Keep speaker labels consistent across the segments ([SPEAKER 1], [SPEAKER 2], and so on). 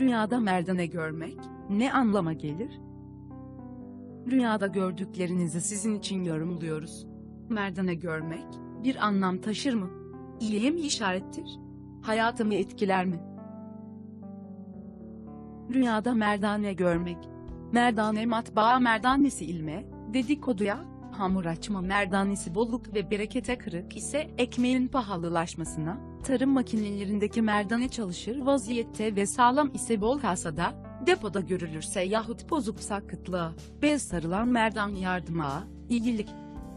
[SPEAKER 1] Rüyada merdane görmek ne anlama gelir? Rüyada gördüklerinizi sizin için yorumluyoruz. Merdane görmek bir anlam taşır mı? İyiye mi işarettir? Hayatımı etkiler mi? Rüyada merdane görmek. Merdane matbaa merdanesi ilme, dedikoduya, hamur açma merdanesi bolluk ve berekete kırık ise ekmeğin pahalılaşmasına, tarım makinelerindeki merdane çalışır vaziyette ve sağlam ise bol kasada, depoda görülürse yahut bozuksa kıtlığa, bez sarılan merdan yardıma, iyilik.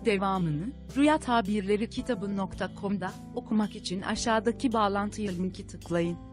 [SPEAKER 1] Devamını, Rüya Tabirleri kitabı.com'da okumak için aşağıdaki bağlantıya linki tıklayın.